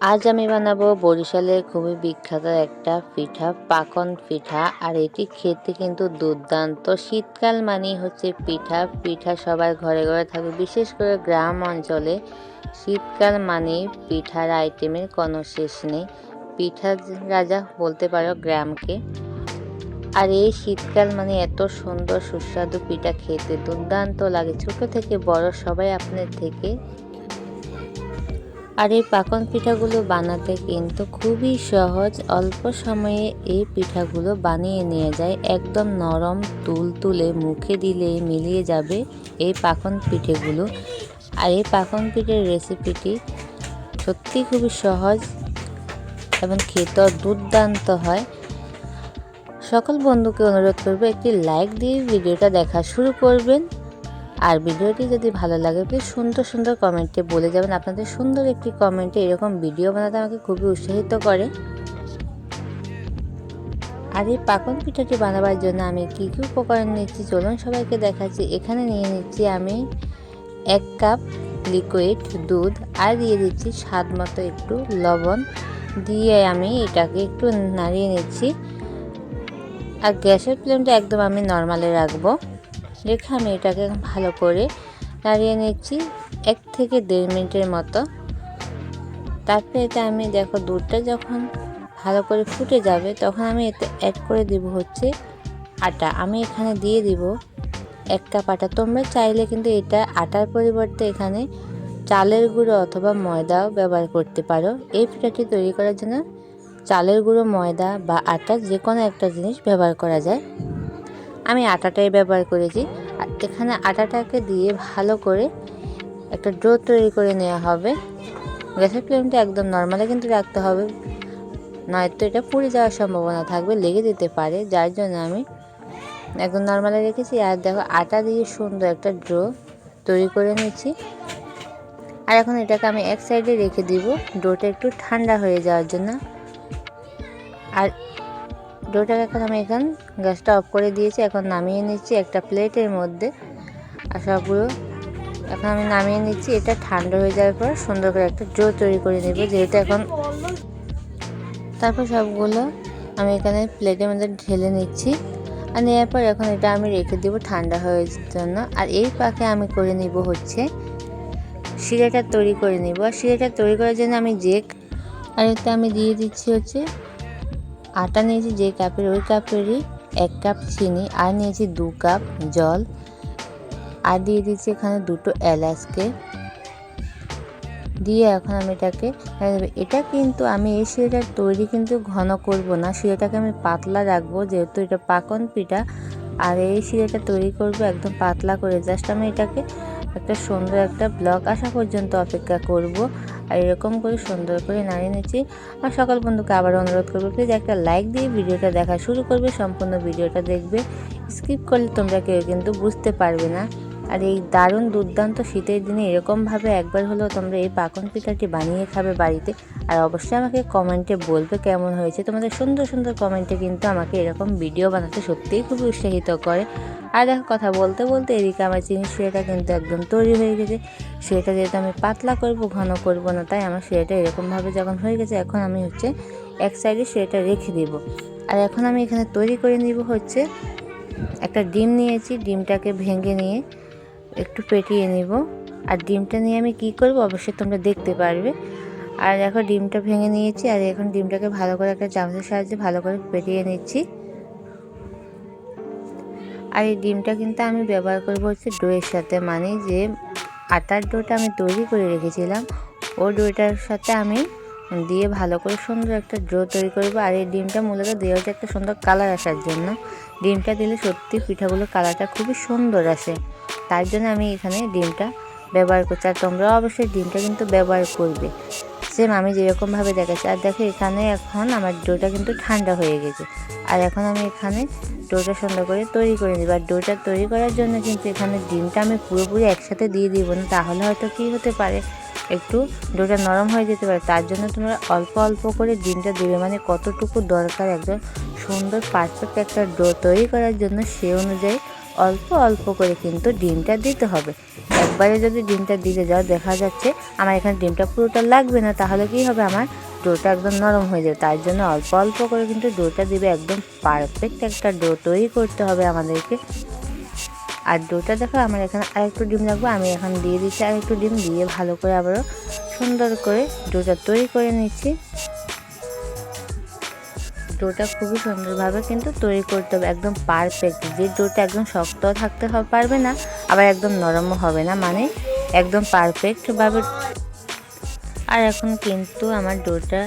আজ আমি বানাবো বরিশালের খুবই বিখ্যাত একটা পিঠা, পাকন পিঠা, আর এটি খেতে কিন্তু দুর্দান্ত। শীতকাল মানেই হচ্ছে পিঠা। পিঠা সবার ঘরে ঘরে থাকে, বিশেষ করে গ্রাম অঞ্চলে। শীতকাল মানে পিঠার আইটেমের কোনো শেষ নেই। পিঠা রাজা বলতে পারো গ্রামকে। আর এই শীতকাল মানে এত সুন্দর সুস্বাদু পিঠা খেতে দুর্দান্ত লাগে। ছোট থেকে বড় সবাই আপনার থেকে আর এই পাকন পিঠাগুলো বানাতে কিন্তু খুবই সহজ। অল্প সময়ে এই পিঠাগুলো বানিয়ে নিয়ে যায়। একদম নরম, তুল তুলে মুখে দিলে মিলিয়ে যাবে এই পাকন পিঠেগুলো। আর এই পাকন পিঠের রেসিপিটি সত্যি খুবই সহজ এবং খেতেও দুর্দান্ত হয়। সকল বন্ধুকে অনুরোধ করব, একটি লাইক দিয়ে ভিডিওটা দেখা শুরু করবেন। আর ভিডিওটি যদি ভালো লাগে প্লিজ সুন্দর সুন্দর কমেন্টে বলে যাবেন। আপনাদের সুন্দর একটি কমেন্টে এরকম ভিডিও বানাতে আমাকে খুবই উৎসাহিত করে। আর এই পাকন পিঠাটি বানাবার জন্য আমি কী কী উপকরণ নিচ্ছি, চলুন সবাইকে দেখাচ্ছি। এখানে নিয়ে নিচ্ছি আমি এক কাপ লিকুইড দুধ আর দিয়ে দিচ্ছি স্বাদ মতো একটু লবণ। দিয়ে আমি এটাকে একটু নাড়িয়ে নিচ্ছি। আর গ্যাসের ফ্লেমটা একদম আমি নর্মালে রাখব। রেখে আমি এটাকে ভালো করে নাড়িয়ে নিচ্ছি এক থেকে দেড় মিনিটের মতো। তারপরে এতে আমি দেখো দুধটা যখন ভালো করে ফুটে যাবে তখন আমি এতে অ্যাড করে দিব হচ্ছে আটা। আমি এখানে দিয়ে দিব এক কাপ আটা তোমরা চাইলে কিন্তু এটা আটার পরিবর্তে এখানে চালের গুঁড়ো অথবা ময়দাও ব্যবহার করতে পারো। এই পিঠাটি তৈরি করার জন্য চালের গুঁড়ো, ময়দা বা আটা যে কোনো একটা জিনিস ব্যবহার করা যায়। আমি আটাটাই ব্যবহার করেছি। আর এখানে আটাটাকে দিয়ে ভালো করে একটা ড্রো তৈরি করে নেওয়া হবে। গ্যাসের ফ্লেমটা একদম নর্মালে কিন্তু রাখতে হবে। নয়তো এটা পুড়ে যাওয়ার সম্ভাবনা থাকবে, লেগে যেতে পারে। যার জন্য আমি একদম নর্মালে রেখেছি। আর দেখো, আটা দিয়ে সুন্দর একটা ড্রো তৈরি করে নিচ্ছি। আর এখন এটাকে আমি এক সাইডে রেখে দিব। ডোটা একটু ঠান্ডা হয়ে যাওয়ার জন্য। আর ডোটাকে এখন আমি এখন গ্যাসটা অফ করে দিয়েছি, এখন নামিয়ে নিচ্ছি একটা প্লেটের মধ্যে। আর সবগুলো এখন আমি নামিয়ে নিচ্ছি, এটা ঠান্ডা হয়ে যাওয়ার পর সুন্দর করে একটা ডো তৈরি করে নেব, যেহেতু এখন তারপর সবগুলো আমি এখানে প্লেটের মধ্যে ঢেলে নিচ্ছি। আর নেওয়ার পর এখন এটা আমি রেখে দেবো ঠান্ডা হওয়ার জন্য। আর এই পাকে আমি করে নিব হচ্ছে শিরাটা তৈরি করে নিব। আর শিরাটা তৈরি করার জন্য আমি যে আর এতে আমি দিয়ে দিচ্ছি হচ্ছে আটা নিয়েছি যে কাপের, ওই কাপেরই এক কাপ চিনি, আর নিয়েছি দু কাপ জল। আর দিয়ে দিচ্ছি এখানে দুটো এলাচকে। দিয়ে এখন আমি এটাকে, এটা কিন্তু আমি এই শিরাটা তৈরি কিন্তু ঘন করব না, শিরাটাকে আমি পাতলা রাখব, যেহেতু এটা পাকন পিঠা। আর এই শিরাটা তৈরি করব একদম পাতলা করে, জাস্ট আমি এটাকে একটা সুন্দর একটা ব্লক আসা পর্যন্ত অপেক্ষা করব। আর এরকম করে সুন্দর করে নাড়িয়ে নিচ্ছি। আর সকল বন্ধুকে আবার অনুরোধ করব প্লিজ একটা লাইক দিয়ে ভিডিওটা দেখা শুরু করবে, সম্পূর্ণ ভিডিওটা দেখবে। স্কিপ করলে তোমরা কেউ কিন্তু বুঝতে পারবে না। আর এই দারুণ দুর্দান্ত শীতের দিনে এরকমভাবে একবার হলেও তোমরা এই পাকন পিঠাটি বানিয়ে খাবে বাড়িতে। আর অবশ্যই আমাকে কমেন্টে বলবে কেমন হয়েছে। তোমাদের সুন্দর সুন্দর কমেন্টে কিন্তু আমাকে এরকম ভিডিও বানাতে সত্যিই খুবই উৎসাহিত করে। আর দেখো, কথা বলতে বলতে এদিকে আমার চিনি শুয়েটা কিন্তু একদম তৈরি হয়ে গেছে। শুয়েটা যেহেতু আমি পাতলা করব, ঘন করব না, তাই আমার শুয়েটা এরকমভাবে যখন হয়ে গেছে, এখন আমি হচ্ছে এক সাইডে শুয়েটা রেখে দেব। আর এখন আমি এখানে তৈরি করে নিব হচ্ছে একটা ডিম নিয়েছি। ডিমটাকে ভেঙে নিয়ে একটু পেটিয়ে নিব। আর ডিমটা নিয়ে আমি কি করব? অবশ্যই তোমরা দেখতে পারবে। আর দেখো, ডিমটা ভেঙে নিয়েছি। আর এখন ডিমটাকে ভালো করে একটা চামচের সাহায্যে ভালো করে পেটিয়ে নিচ্ছি। আর এই ডিমটা কিন্তু আমি ব্যবহার করব হচ্ছে ডোয়ের সাথে। মানে যে আটার ডোটা আমি তৈরি করে রেখেছিলাম ও ডোটার সাথে আমি দিয়ে ভালো করে সুন্দর একটা ড্রো তৈরি করব। আর এই ডিমটা মূলত দেওয়া হচ্ছে একটা সুন্দর কালার আসার জন্য। ডিমটা দিলে সত্যি পিঠাগুলোর কালারটা খুবই সুন্দর আসে। তার জন্য আমি এখানে ডিমটা ব্যবহার করছি। আর তোমরাও অবশ্যই ডিমটা কিন্তু ব্যবহার করবে। সেম আমি যেরকমভাবে দেখাচ্ছি। আর দেখো, এখানে এখন আমার ডোটা কিন্তু ঠান্ডা হয়ে গেছে। আর এখন আমি এখানে ডোটা সুন্দর করে তৈরি করে নিব। আর ডোটা তৈরি করার জন্য কিন্তু এখানে ডিমটা আমি পুরোপুরি একসাথে দিয়ে দিব না। তাহলে হয়তো কী হতে পারে? একটু ডোটা নরম হয়ে যেতে পারে। তার জন্য তোমরা অল্প অল্প করে ডিমটা দেবে। মানে কতটুকু দরকার একদম সুন্দর পারফেক্ট একটা ডো তৈরি করার জন্য সে অনুযায়ী অল্প অল্প করে কিন্তু ডিমটা দিতে হবে। একবারে যদি ডিমটা দিতে যাও, দেখা যাচ্ছে আমার এখানে ডিমটা পুরোটা লাগবে না, তাহলে কি হবে? আমার ডোটা একদম নরম হয়ে যাবে। তার জন্য অল্প অল্প করে কিন্তু ডোটা দিবে। একদম পারফেক্ট একটা ডো তৈরি করতে হবে আমাদেরকে। আর ডোটা দেখো, আমার এখানে আরেকটু ডিম লাগবে। আমি এখন দিয়ে দিচ্ছি আরেকটু ডিম, দিয়ে ভালো করে আবারও সুন্দর করে ডোটা তৈরি করে নিচ্ছি। ডোটা খুবই সুন্দরভাবে কিন্তু তৈরি করতে হবে, একদম পারফেক্ট যে ডোটা একদম শক্ত থাকতে পারবে না, আবার একদম নরমও হবে না মানে একদম পারফেক্টভাবে আর এখন কিন্তু আমার ডোটার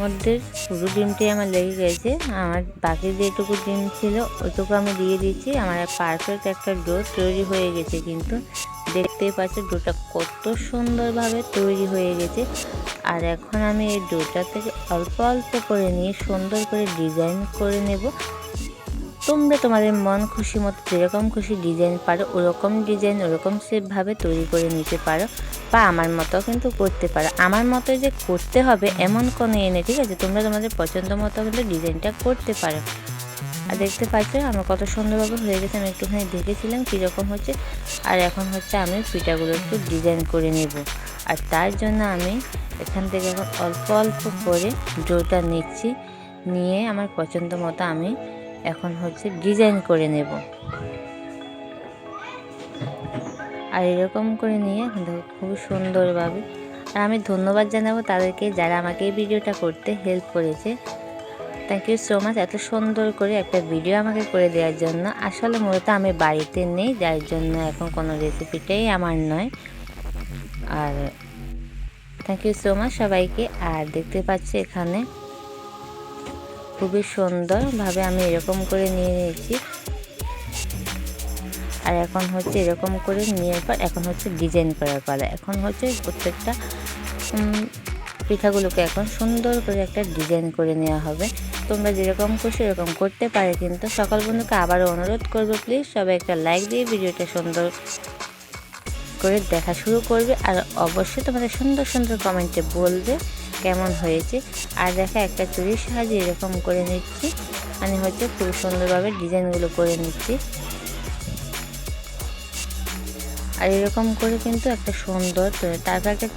মধ্যে পুরো ডিমটি আমার লেগে গেছে, আমার বাকি যেটুকু ডিম ছিল ওইটুকু আমি দিয়ে দিচ্ছি, আমার পারফেক্ট একটা ডো তৈরি হয়ে গেছে কিন্তু। দেখতেই পাচ্ছ ডোটা কত সুন্দরভাবে তৈরি হয়ে গেছে। আর এখন আমি এই ডোটা থেকে অল্প অল্প করে নিয়ে সুন্দর করে ডিজাইন করে নেব। তোমরা তোমাদের মন খুশি মতো যেরকম খুশি ডিজাইন পারো, ওরকম ডিজাইন, ওরকম সেভাবে তৈরি করে নিতে পারো বা আমার মতো কিন্তু করতে পারো। আমার মতো যে করতে হবে এমন কোনো এনে ঠিক আছে? তোমরা তোমাদের পছন্দ মতো কিন্তু ডিজাইনটা করতে পারো। আর দেখতে পাচ্ছ আমার কত সুন্দরভাবে হয়ে গেছে। আমি একটুখানি দেখেছিলাম কীরকম হচ্ছে। আর এখন হচ্ছে আমি পিঠাগুলো একটু ডিজাইন করে নেব। আর তার জন্য আমি এখান থেকে এখন অল্প অল্প করে ডোটা নিচ্ছি। নিয়ে আমার পছন্দ মতো আমি এখন হচ্ছে ডিজাইন করে নেব। আর এরকম করে নিয়ে এখন দেখো খুবই সুন্দরভাবে। আর আমি ধন্যবাদ জানাব তাদেরকে যারা আমাকে এই ভিডিওটা করতে হেল্প করেছে। থ্যাংক ইউ সো মাচ এত সুন্দর করে একটা ভিডিও আমাকে করে দেওয়ার জন্য। আসলে মূলত আমি বাড়িতে নেই, যার জন্য এখন কোনো রেসিপিটাই আমার নয়। আর থ্যাংক ইউ সো মাচ সবাইকে। আর দেখতে পাচ্ছি এখানে খুবই সুন্দরভাবে আমি এরকম করে নিয়ে নিয়েছি। আর এখন হচ্ছে এরকম করে নিয়ে পর এখন হচ্ছে ডিজাইন করার পালা। এখন হচ্ছে প্রত্যেকটা পিঠাগুলোকে এখন সুন্দর করে একটা ডিজাইন করে নেওয়া হবে। তোমরা যেরকম খুশি এরকম করতে পারে। কিন্তু সকল বন্ধুকে আবারও অনুরোধ করব প্লিজ সবাই একটা লাইক দিয়ে ভিডিওটা সুন্দর করে দেখা শুরু করবে। আর অবশ্যই তোমাদের সুন্দর সুন্দর কমেন্টে বলবে কেমন হয়েছে। আর দেখা, একটা চুরির সাহায্যে এরকম করে নিচ্ছি। মানে হচ্ছে খুব সুন্দরভাবে ডিজাইনগুলো করে নিচ্ছি। আর এরকম করে কিন্তু একটা সুন্দর তারপর একটা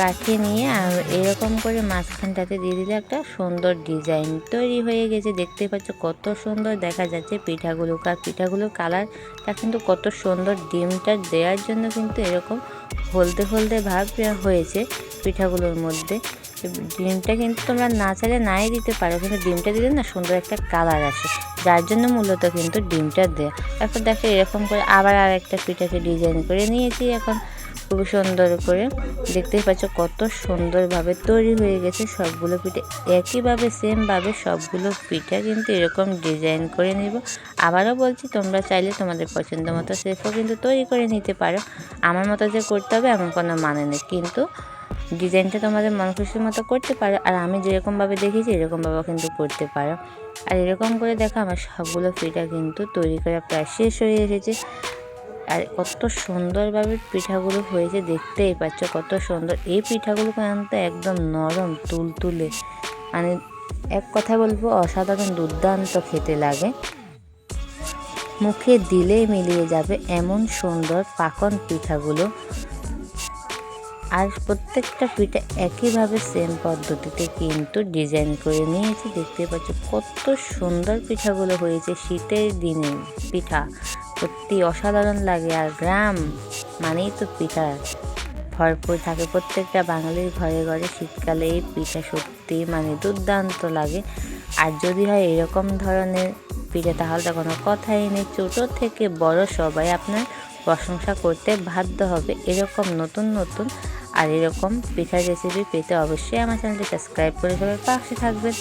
কাঠে নিয়ে আর এরকম করে মাঝখানটাতে দিয়ে দিলে একটা সুন্দর ডিজাইন তৈরি হয়ে গেছে। দেখতে পাচ্ছ কত সুন্দর দেখা যাচ্ছে পিঠাগুলো। আর পিঠাগুলোর কালারটা কিন্তু কত সুন্দর। ডিমটা দেওয়ার জন্য কিন্তু এরকম হলদে হলদে ভাব হয়েছে পিঠাগুলোর মধ্যে। ডিমটা কিন্তু তোমরা না চাইলে নাই দিতে পারো, কিন্তু ডিমটা দিলে না সুন্দর একটা কালার আসে। যার জন্য মূলত কিন্তু ডিমটা দেয়। এখন দেখো এরকম করে আবার আর একটা পিঠাকে ডিজাইন করে নিয়েছি এখন। খুব সুন্দর করে। দেখতেই পাচ্ছ কত সুন্দরভাবে তৈরি হয়ে গেছে। সবগুলো পিঠে একইভাবে সেমভাবে সবগুলো পিঠা কিন্তু এরকম ডিজাইন করে নিব। আবারও বলছি, তোমরা চাইলে তোমাদের পছন্দ মতো সেফও কিন্তু তৈরি করে নিতে পারো। আমার মতো যে করতে হবে এমন কোনো মানে নেই। কিন্তু ডিজাইনটা তোমাদের মন খুশির মতো করতে পারো। আর আমি যেরকমভাবে দেখেছি এরকমভাবে কিন্তু করতে পারো। আর এরকম করে দেখো, আমার সবগুলো পিঠা কিন্তু তৈরি করা প্রায় শেষ হয়ে এসেছে। আর কত সুন্দরভাবে পিঠাগুলো হয়েছে, দেখতেই পাচ্ছ কত সুন্দর। এই পিঠাগুলো কিন্তু একদম নরম, তুলতুলে। মানে এক কথা বলব, অসাধারণ, দুর্দান্ত খেতে লাগে। মুখে দিলেই মিলিয়ে যাবে এমন সুন্দর পাকন পিঠাগুলো। আর প্রত্যেকটা পিঠা একইভাবে সেম পদ্ধতিতে কিন্তু ডিজাইন করে নিয়েছি। দেখতে পাচ্ছ কত সুন্দর পিঠাগুলো হয়েছে শীতের দিনে পিঠা। সত্যি অসাধারণ লাগে আর গ্রাম মানেই তো পিঠা। ভরপুর থাকে প্রত্যেকটা বাঙালির ঘরে ঘরে শীতকালে এই পিঠা সত্যি মানে দুর্দান্ত লাগে। আর যদি হয় এরকম ধরনের পিঠে, তাহলে তো কোনো কথাই নেই। ছোটো থেকে বড় সবাই আপনার প্রশংসা করতে বাধ্য হবে। এরকম নতুন নতুন আর এরকম পিঠার রেসিপি পেতে অবশ্যই আমার চ্যানেলটি সাবস্ক্রাইব করে সবাই পাশে থাকবেন।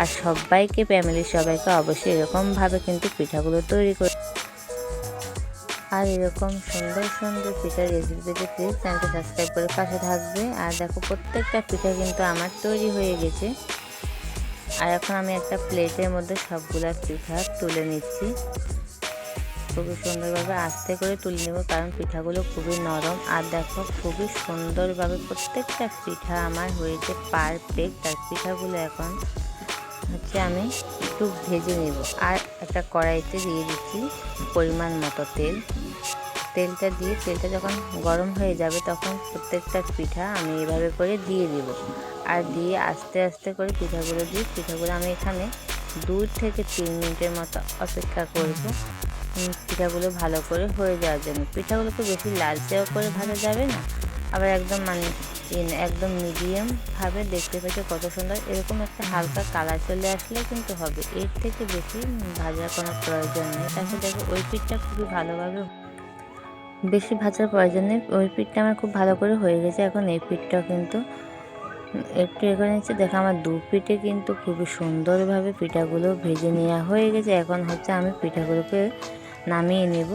আর সবাইকে ফ্যামিলির সবাইকে অবশ্যই এরকমভাবে কিন্তু পিঠাগুলো তৈরি করে আর এরকম সুন্দর সুন্দর পিঠার রেসিপি পেতে প্লিজ চ্যানেলটি সাবস্ক্রাইব করে পাশে থাকবে। আর দেখো, প্রত্যেকটা পিঠা কিন্তু আমার তৈরি হয়ে গেছে। আর এখন আমি একটা প্লেটের মধ্যে সবগুলা পিঠা তুলে নিচ্ছি। খুবই সুন্দরভাবে আস্তে করে তুলে নেব, কারণ পিঠাগুলো খুবই নরম। আর দেখো, খুবই সুন্দরভাবে প্রত্যেকটা পিঠা আমার হয়েছে পারফেক্ট আর পিঠাগুলো এখন হচ্ছে আমি একটু ভেজে নেব। আর একটা কড়াইতে দিয়ে দিচ্ছি পরিমাণ মতো তেল। তেলটা দিয়ে, তেলটা যখন গরম হয়ে যাবে তখন প্রত্যেকটা পিঠা আমি এভাবে করে দিয়ে দেব। আর দিয়ে আস্তে আস্তে করে পিঠাগুলো দিই পিঠাগুলো আমি এখানে দুই থেকে তিন মিনিটের মতো অপেক্ষা করব। পিঠাগুলো ভালো করে হয়ে যাওয়ার জন্য। পিঠাগুলোকে বেশি লালচেও করে ভাজা যাবে না। আবার একদম মানে একদম মিডিয়াম ভাবে দেখতে পাচ্ছি কত সুন্দর। এরকম একটা হালকা কালার চলে আসলে কিন্তু হবে। এর থেকে বেশি ভাজার কোনো প্রয়োজন নেই। তারপর দেখো ওই পিঠটা খুবই ভালোভাবে বেশি ভাজার প্রয়োজন নেই। ওই পিঠটা আমার খুব ভালো করে হয়ে গেছে। এখন এই পিঠটাও কিন্তু একটু এ করে নিচ্ছে। দেখো আমার দু পিঠে কিন্তু খুবই সুন্দরভাবে পিঠাগুলো ভেজে নেওয়া হয়ে গেছে। এখন হচ্ছে আমি পিঠাগুলোকে নামিয়ে নেব।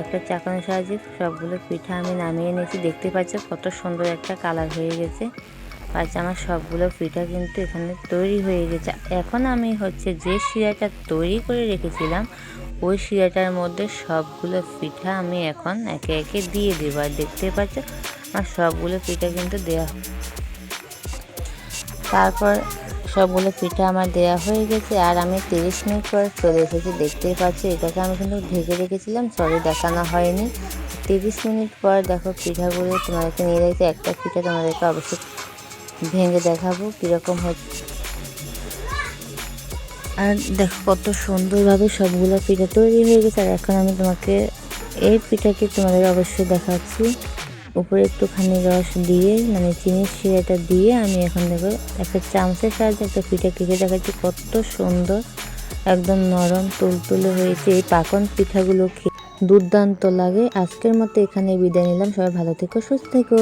একটা চাকানোর সাহায্যে সবগুলো পিঠা আমি নামিয়ে নিয়েছি দেখতে পাচ্ছ কত সুন্দর একটা কালার হয়ে গেছে। আচ্ছা আমার সবগুলো পিঠা কিন্তু এখানে তৈরি হয়ে গেছে। এখন আমি হচ্ছে যে শিরাটা তৈরি করে রেখেছিলাম, ওই শিরাটার মধ্যে সবগুলো পিঠা আমি এখন একে একে দিয়ে দেবো। আর দেখতে পাচ্ছ আমার সবগুলো পিঠা কিন্তু দেওয়া তারপর সবগুলো পিঠা আমার দেওয়া হয়ে গেছে আর আমি তিরিশ মিনিট পর চলে এসেছি, দেখতেই পাচ্ছি। এটাকে আমি কিন্তু ঢেকে রেখেছিলাম সরি দেখানো হয়নি। তিরিশ মিনিট পর দেখো পিঠাগুলো তোমাদেরকে নিয়ে রেখেছি একটা পিঠা তোমাদেরকে অবশ্যই ভেঙে দেখাবো, কীরকম হচ্ছে। আর দেখো কত সুন্দরভাবে সবগুলো পিঠা তৈরি হয়ে গেছে। আর এখন আমি তোমাকে এই পিঠাটি তোমাদের অবশ্যই দেখাচ্ছি। উপরে একটুখানি রস দিয়ে মানে চিনির শিরাটা দিয়ে আমি এখন দেখো, একটা চামচের সাহায্যে একটা পিঠা কেটে দেখাচ্ছি, কত সুন্দর, একদম নরম, তুলতুলে হয়েছে এই পাকন পিঠাগুলো খেয়ে দুর্দান্ত লাগে। আজকের মতো এখানে বিদায় নিলাম। সবাই ভালো থেকো, সুস্থ থেকো।